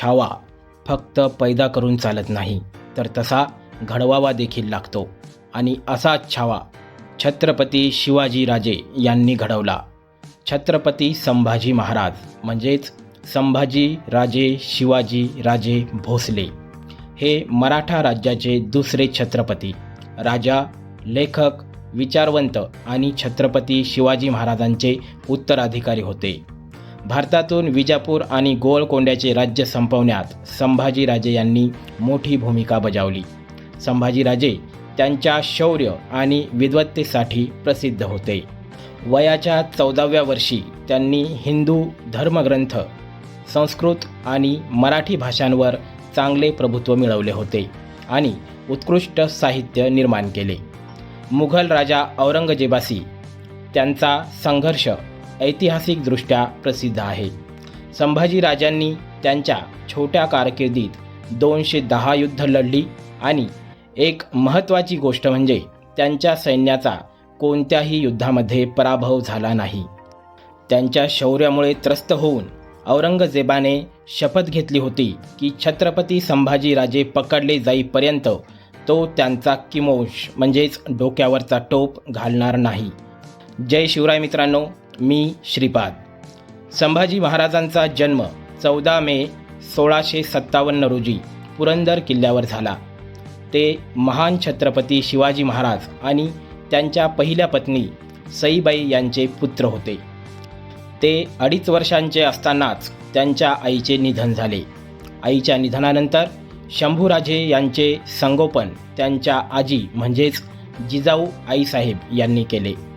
छावा फक्त पैदा करून चालत नाही तर तसा घडवावा देखील लागतो. आणि असाच छावा छत्रपती शिवाजी राजे यांनी घडवला. छत्रपती संभाजी महाराज म्हणजेच संभाजी राजे शिवाजी राजे भोसले हे मराठा राज्याचे दुसरे छत्रपती राजा लेखक विचारवंत आणि छत्रपती शिवाजी महाराजांचे उत्तराधिकारी होते. भारतातून विजापूर आणि गोवळकोंड्याचे राज्य संपवण्यात संभाजीराजे यांनी मोठी भूमिका बजावली. संभाजीराजे त्यांच्या शौर्य आणि विद्वत्तेसाठी प्रसिद्ध होते. वयाच्या चौदाव्या वर्षी त्यांनी हिंदू धर्मग्रंथ संस्कृत आणि मराठी भाषांवर चांगले प्रभुत्व मिळवले होते आणि उत्कृष्ट साहित्य निर्माण केले. मुघल राजा औरंगजेबाशी त्यांचा संघर्ष ऐतिहासिकदृष्ट्या प्रसिद्ध आहे. संभाजीराजांनी त्यांच्या छोट्या कारकिर्दीत दोनशे दहा युद्ध लढली आणि एक महत्त्वाची गोष्ट म्हणजे त्यांच्या सैन्याचा कोणत्याही युद्धामध्ये पराभव झाला नाही. त्यांच्या शौर्यामुळे त्रस्त होऊन औरंगजेबाने शपथ घेतली होती की छत्रपती संभाजीराजे पकडले जाईपर्यंत तो त्यांचा किमोश म्हणजेच डोक्यावरचा टोप घालणार नाही. जय शिवराय मित्रांनो मी श्रीपाद. संभाजी महाराजांचा जन्म चौदा मे सोळाशे सत्तावन्न रोजी पुरंदर किल्ल्यावर झाला. ते महान छत्रपती शिवाजी महाराज आणि त्यांच्या पहिल्या पत्नी सईबाई यांचे पुत्र होते. ते अडीच वर्षांचे असतानाच त्यांच्या आईचे निधन झाले. आईच्या निधनानंतर शंभूराजे यांचे संगोपन त्यांच्या आजी म्हणजेच जिजाऊ आईसाहेब यांनी केले.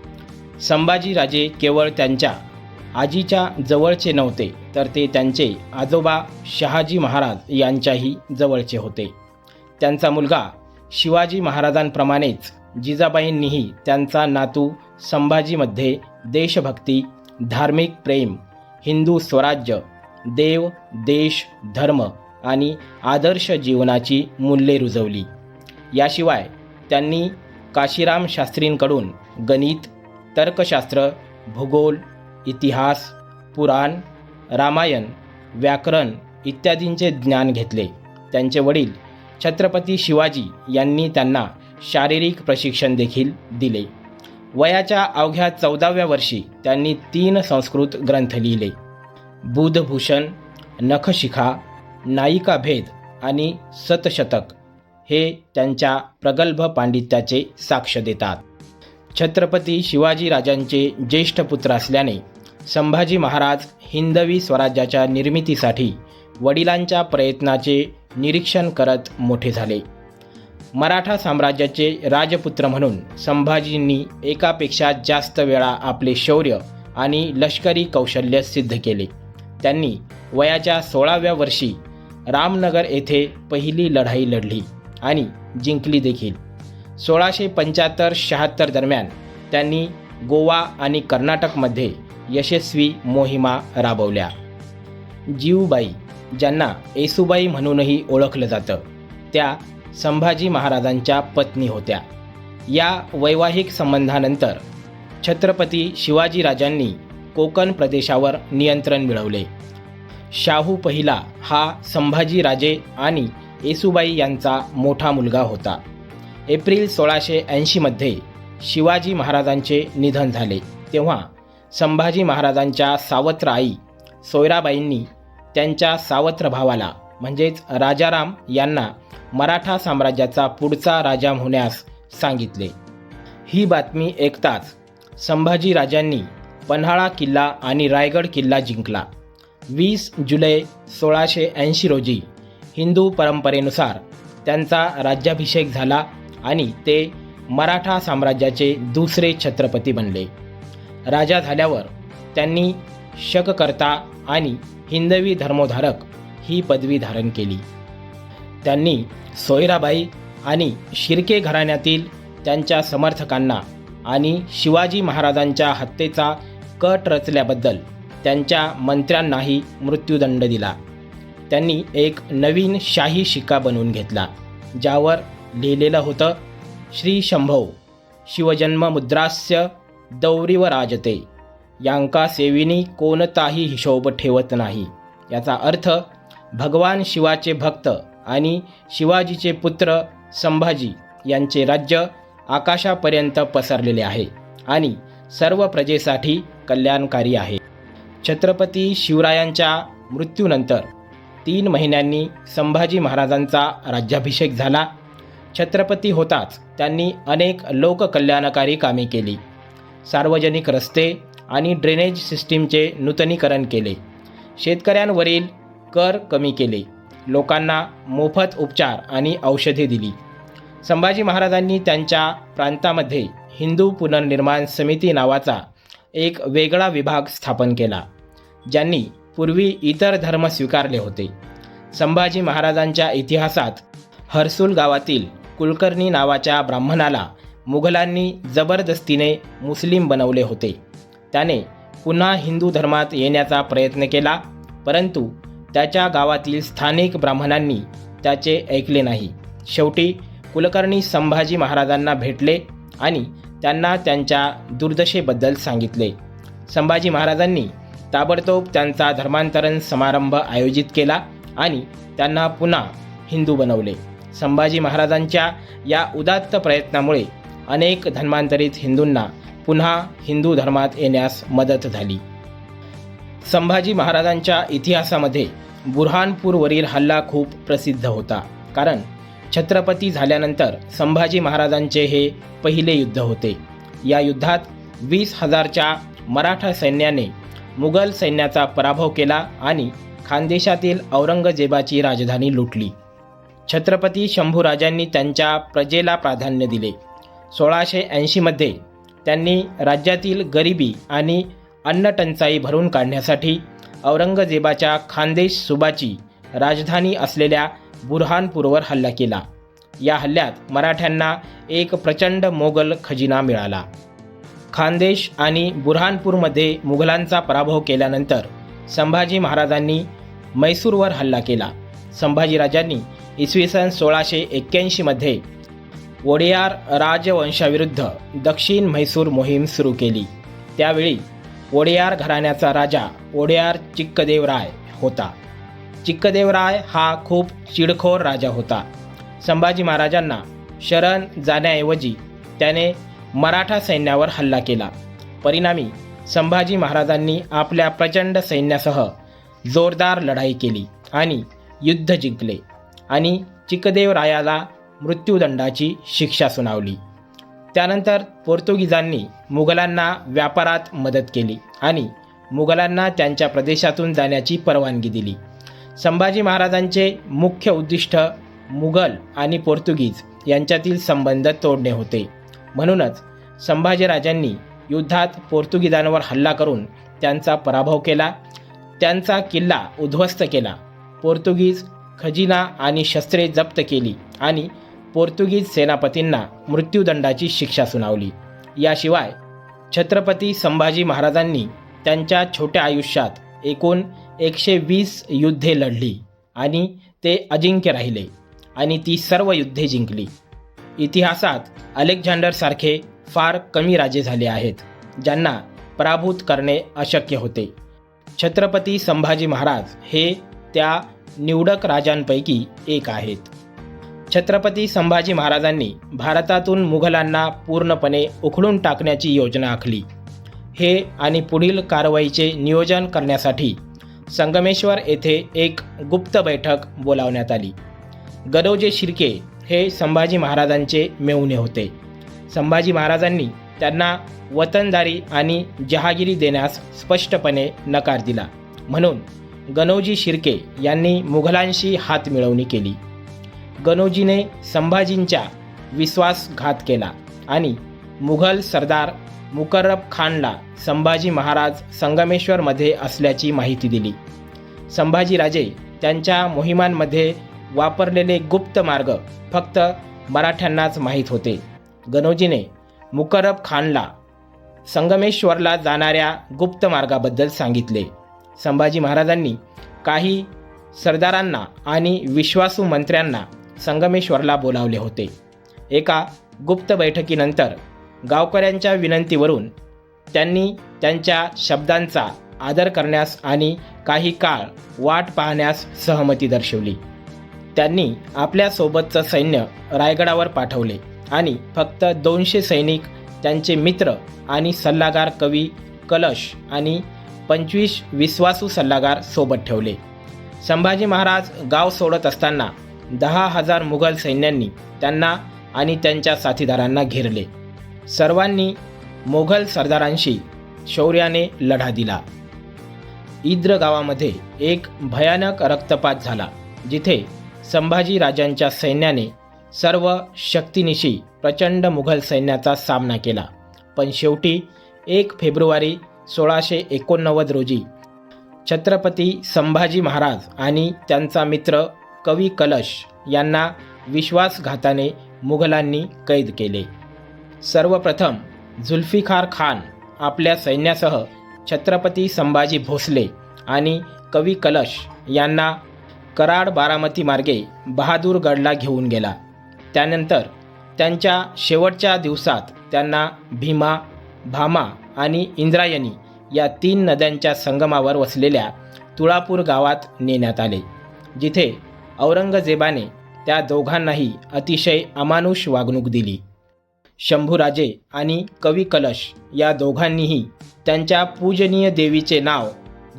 संभाजीराजे केवळ त्यांच्या आजीच्या जवळचे नव्हते तर ते त्यांचे आजोबा शहाजी महाराज यांच्याही जवळचे होते. त्यांचा मुलगा शिवाजी महाराजांप्रमाणेच जिजाबाईंनीही त्यांचा नातू संभाजीमध्ये देशभक्ती धार्मिक प्रेम हिंदू स्वराज्य देव देश धर्म आणि आदर्श जीवनाची मूल्ये रुजवली. याशिवाय त्यांनी काशीराम शास्त्रींकडून गणित तर्कशास्त्र भूगोल इतिहास पुराण रामायण व्याकरण इत्यादींचे ज्ञान घेतले. त्यांचे वडील छत्रपती शिवाजी यांनी त्यांना शारीरिक प्रशिक्षण देखील दिले. वयाच्या अवघ्या चौदाव्या वर्षी त्यांनी तीन संस्कृत ग्रंथ लिहिले. बुधभूषण नखशिखा नायिका भेद आणि सतशतक हे त्यांच्या प्रगल्भ पांडित्याचे साक्ष देतात. छत्रपती शिवाजीराजांचे ज्येष्ठ पुत्र असल्याने संभाजी महाराज हिंदवी स्वराज्याच्या निर्मितीसाठी वडिलांच्या प्रयत्नाचे निरीक्षण करत मोठे झाले. मराठा साम्राज्याचे राजपुत्र म्हणून संभाजींनी एकापेक्षा जास्त वेळा आपले शौर्य आणि लष्करी कौशल्य सिद्ध केले. त्यांनी वयाच्या सोळाव्या वर्षी रामनगर येथे पहिली लढाई लढली आणि जिंकली देखील. सोळाशे पंच्याहत्तर शहात्तर दरम्यान त्यांनी गोवा आणि कर्नाटकमध्ये यशस्वी मोहिमा राबवल्या. जीवबाई ज्यांना येसुबाई म्हणूनही ओळखलं जातं त्या संभाजी महाराजांच्या पत्नी होत्या. या वैवाहिक संबंधानंतर छत्रपती शिवाजीराजांनी कोकण प्रदेशावर नियंत्रण मिळवले. शाहू पहिला हा संभाजीराजे आणि येसुबाई यांचा मोठा मुलगा होता. एप्रिल सोळाशे ऐंशीमध्ये शिवाजी महाराजांचे निधन झाले. तेव्हा संभाजी महाराजांच्या सावत्र आई सोयराबाईंनी त्यांच्या सावत्र भावाला म्हणजेच राजाराम यांना मराठा साम्राज्याचा पुढचा राजा होण्यास सांगितले. ही बातमी ऐकताच संभाजीराजांनी पन्हाळा किल्ला आणि रायगड किल्ला जिंकला. वीस जुलै सोळाशे ऐंशी रोजी हिंदू परंपरेनुसार त्यांचा राज्याभिषेक झाला आणि ते मराठा साम्राज्याचे दुसरे छत्रपती बनले. राजा झाल्यावर त्यांनी शककर्ता आणि हिंदवी धर्मोधारक ही पदवी धारण केली. त्यांनी सोयराबाई आणि शिर्के घराण्यातील त्यांच्या समर्थकांना आणि शिवाजी महाराजांच्या हत्येचा कट रचल्याबद्दल त्यांच्या मंत्र्यांनाही मृत्यूदंड दिला. त्यांनी एक नवीन शाही शिक्का बनवून घेतला ज्यावर लिहिलेलं होतं श्री शंभो शिवजन्ममुद्रास्य दौरीव राजते यांका सेविनी कोणताही हिशोब ठेवत नाही. याचा अर्थ भगवान शिवाचे भक्त आणि शिवाजीचे पुत्र संभाजी यांचे राज्य आकाशापर्यंत पसरलेले आहे आणि सर्व प्रजेसाठी कल्याणकारी आहे. छत्रपती शिवरायांच्या मृत्यूनंतर तीन महिन्यांनी संभाजी महाराजांचा राज्याभिषेक झाला. छत्रपती होताच त्यांनी अनेक लोककल्याणकारी कामे केली. सार्वजनिक रस्ते आणि ड्रेनेज सिस्टीमचे नूतनीकरण केले. शेतकऱ्यांवरील कर कमी केले. लोकांना मोफत उपचार आणि औषधे दिली. संभाजी महाराजांनी त्यांच्या प्रांतामध्ये हिंदू पुनर्निर्माण समिती नावाचा एक वेगळा विभाग स्थापन केला ज्यांनी पूर्वी इतर धर्म स्वीकारले होते. संभाजी महाराजांच्या इतिहासात हर्सूल गावातील कुलकर्णी नावाच्या ब्राह्मणाला मुघलांनी जबरदस्तीने मुस्लिम बनवले होते. त्याने पुन्हा हिंदू धर्मात येण्याचा प्रयत्न केला परंतु त्याच्या गावातील स्थानिक ब्राह्मणांनी त्याचे ऐकले नाही. शेवटी कुलकर्णी संभाजी महाराजांना भेटले आणि त्यांना त्यांच्या दुर्दशेबद्दल सांगितले. संभाजी महाराजांनी ताबडतोब त्यांचा धर्मांतरण समारंभ आयोजित केला आणि त्यांना पुन्हा हिंदू बनवले. संभाजी महाराजांच्या या उदात्त प्रयत्नामुळे अनेक धर्मांतरित हिंदूंना पुन्हा हिंदू धर्मात येण्यास मदत झाली. संभाजी महाराजांच्या इतिहासामध्ये बुरहानपूरवरील हल्ला खूप प्रसिद्ध होता. कारण छत्रपती झाल्यानंतर संभाजी महाराजांचे हे पहिले युद्ध होते. या युद्धात वीस हजारच्या मराठा सैन्याने मुघल सैन्याचा पराभव केला आणि खानदेशातील औरंगजेबाची राजधानी लुटली. छत्रपती शंभूराजांनी त्यांच्या प्रजेला प्राधान्य दिले. सोळाशे ऐंशीमध्ये त्यांनी राज्यातील गरिबी आणि अन्नटंचाई भरून काढण्यासाठी औरंगजेबाच्या खानदेश सुबाची राजधानी असलेल्या बुरहानपूरवर हल्ला केला. या हल्ल्यात मराठ्यांना एक प्रचंड मोगल खजिना मिळाला. खानदेश आणि बुरहानपूरमध्ये मुघलांचा पराभव केल्यानंतर संभाजी महाराजांनी मैसूरवर हल्ला केला. संभाजीराजांनी इसवी सन सोळाशे एक्क्याऐंशीमध्ये वोडियार राजवंशाविरुद्ध दक्षिण म्हैसूर मोहीम सुरू केली. त्यावेळी वोडेयार घराण्याचा राजा वोडेयार चिक्कदेवराय होता. चिक्कदेवराय हा खूप चिडखोर राजा होता. संभाजी महाराजांना शरण जाण्याऐवजी त्याने मराठा सैन्यावर हल्ला केला. परिणामी संभाजी महाराजांनी आपल्या प्रचंड सैन्यासह जोरदार लढाई केली आणि युद्ध जिंकले. आणि चिकदेवरायाला मृत्यूदंडाची शिक्षा सुनावली. त्यानंतर पोर्तुगीजांनी मुघलांना व्यापारात मदत केली आणि मुघलांना त्यांच्या प्रदेशातून जाण्याची परवानगी दिली. संभाजी महाराजांचे मुख्य उद्दिष्ट मुघल आणि पोर्तुगीज यांच्यातील संबंध तोडणे होते. म्हणूनच संभाजीराजांनी युद्धात पोर्तुगीजांवर हल्ला करून त्यांचा पराभव केला त्यांचा किल्ला उद्ध्वस्त केला. पोर्तुगीज खजिना आणि शस्त्रे जप्त केली आणि पोर्तुगीज सेनापतींना मृत्यूदंडाची शिक्षा सुनावली. याशिवाय छत्रपती संभाजी महाराजांनी त्यांच्या छोट्या आयुष्यात एकूण एकशे वीस युद्धे लढली आणि ते अजिंक्य राहिले आणि ती सर्व युद्धे जिंकली. इतिहासात अलेक्झांडरसारखे फार कमी राजे झाले आहेत ज्यांना पराभूत करणे अशक्य होते. छत्रपती संभाजी महाराज हे त्या निवडक राजांपैकी एक आहेत. छत्रपती संभाजी महाराजांनी भारतातून मुघलांना पूर्णपणे उखडून टाकण्याची योजना आखली. हे आणि पुढील कारवाईचे नियोजन करण्यासाठी संगमेश्वर येथे एक गुप्त बैठक बोलावण्यात आली. गडोजे शिर्के हे संभाजी महाराजांचे मेहुणे होते. संभाजी महाराजांनी त्यांना वतनदारी आणि जहागिरी देण्यास स्पष्टपणे नकार दिला. म्हणून गणोजी शिर्के यांनी मुघलांशी हात मिळवणी केली. गणोजीने संभाजींच्या विश्वासघात केला आणि मुघल सरदार मुकर्रब खानला संभाजी महाराज संगमेश्वरमध्ये असल्याची माहिती दिली. संभाजीराजे त्यांच्या मोहिमांमध्ये वापरलेले गुप्त मार्ग फक्त मराठ्यांनाच माहीत होते. गणोजीने मुकर्रब खानला संगमेश्वरला जाणाऱ्या गुप्त मार्गाबद्दल सांगितले. संभाजी महाराजांनी काही सरदारांना आणि विश्वासू मंत्र्यांना संगमेश्वरला बोलावले होते. एका गुप्त बैठकीनंतर गावकऱ्यांच्या विनंतीवरून त्यांनी त्यांच्या शब्दांचा आदर करण्यास आणि काही काळ वाट पाहण्यास सहमती दर्शवली. त्यांनी आपल्यासोबतचं सैन्य रायगडावर पाठवले आणि फक्त दोनशे सैनिक त्यांचे मित्र आणि सल्लागार कवी कलश आणि पंचवीस विश्वासू सल्लागार सोबत ठेवले. संभाजी महाराज गाव सोडत असताना दहा हजार मुघल सैन्यांनी त्यांना आणि त्यांच्या साथीदारांना घेरले. सर्वांनी मोघल सरदारांशी शौर्याने लढा दिला. इद्र गावामध्ये एक भयानक रक्तपात झाला जिथे संभाजी राजांच्या सैन्याने सर्व शक्तीनिशी प्रचंड मुघल सैन्याचा सामना केला. पण शेवटी एक फेब्रुवारी सोळाशे एकोणनव्वद रोजी छत्रपती संभाजी महाराज आणि त्यांचा मित्र कवी कलश यांना विश्वासघाताने मुघलांनी कैद केले. सर्वप्रथम जुल्फिकार खान आपल्या सैन्यासह छत्रपती संभाजी भोसले आणि कवी कलश यांना कराड बारामती मार्गे बहादूरगडला घेऊन गेला. त्यानंतर त्यांच्या शेवटच्या दिवसात त्यांना भीमा भामा आणि इंद्रायणी या तीन नद्यांच्या संगमावर वसलेल्या तुळापूर गावात नेण्यात आले जिथे औरंगजेबाने त्या दोघांनाही अतिशय अमानुष वागणूक दिली. शंभूराजे आणि कवी कलश या दोघांनीही त्यांच्या पूजनीय देवीचे नाव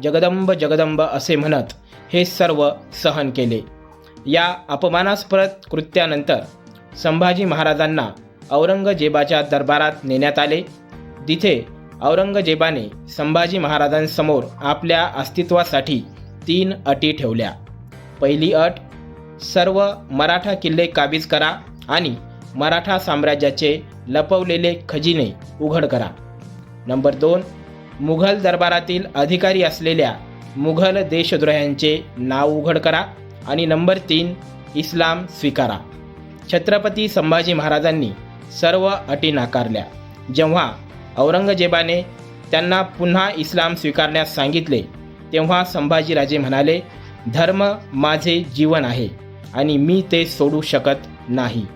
जगदंब जगदंब असे म्हणत हे सर्व सहन केले. या अपमानास्पद कृत्यानंतर संभाजी महाराजांना औरंगजेबाच्या दरबारात नेण्यात आले तिथे औरंगजेबाने संभाजी महाराजांसमोर आपल्या अस्तित्वासाठी तीन अटी ठेवल्या. पहिली अट सर्व मराठा किल्ले काबीज करा आणि मराठा साम्राज्याचे लपवलेले खजिने उघड करा. नंबर दोन मुघल दरबारातील अधिकारी असलेल्या मुघल देशद्रोह्यांचे नाव उघड करा आणि नंबर तीन इस्लाम स्वीकारा. छत्रपती संभाजी महाराजांनी सर्व अटी नाकारल्या. जेव्हा औरंगजेबाने त्यांना पुन्हा इस्लाम स्वीकारण्यास सांगितले. तेव्हा संभाजीराजे म्हणाले धर्म माझे जीवन आहे आणि मी ते सोडू शकत नाही.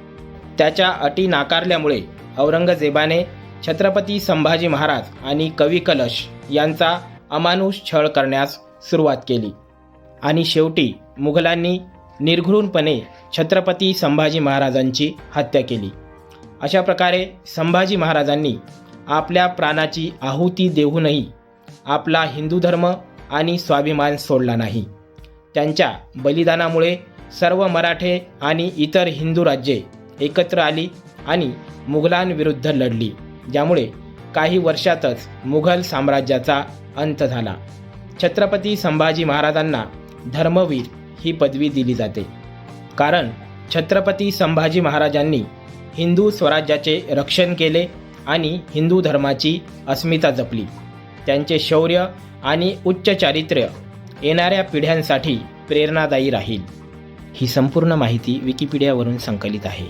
त्याच्या अटी नाकारल्यामुळे औरंगजेबाने छत्रपती संभाजी महाराज आणि कवी कलश यांचा अमानुष छळ करण्यास सुरुवात केली. आणि शेवटी मुघलांनी निर्घृणपणे छत्रपती संभाजी महाराजांची हत्या केली. अशा प्रकारे संभाजी महाराजांनी आपल्या प्राणाची आहुती देऊनही आपला हिंदू धर्म आणि स्वाभिमान सोडला नाही. त्यांच्या बलिदानामुळे सर्व मराठे आणि इतर हिंदू राज्ये एकत्र आली आणि मुघलांविरुद्ध लढली ज्यामुळे काही वर्षातच मुघल साम्राज्याचा अंत झाला. छत्रपती संभाजी महाराजांना धर्मवीर ही पदवी दिली जाते. कारण छत्रपती संभाजी महाराजांनी हिंदू स्वराज्याचे रक्षण केले आणि हिंदू धर्माची अस्मिता जपली. त्यांचे शौर्य आणि उच्च चारित्र्य येणाऱ्या पिढ्यांसाठी प्रेरणादायी राहील. ही संपूर्ण माहिती विकिपीडियावरून संकलित आहे.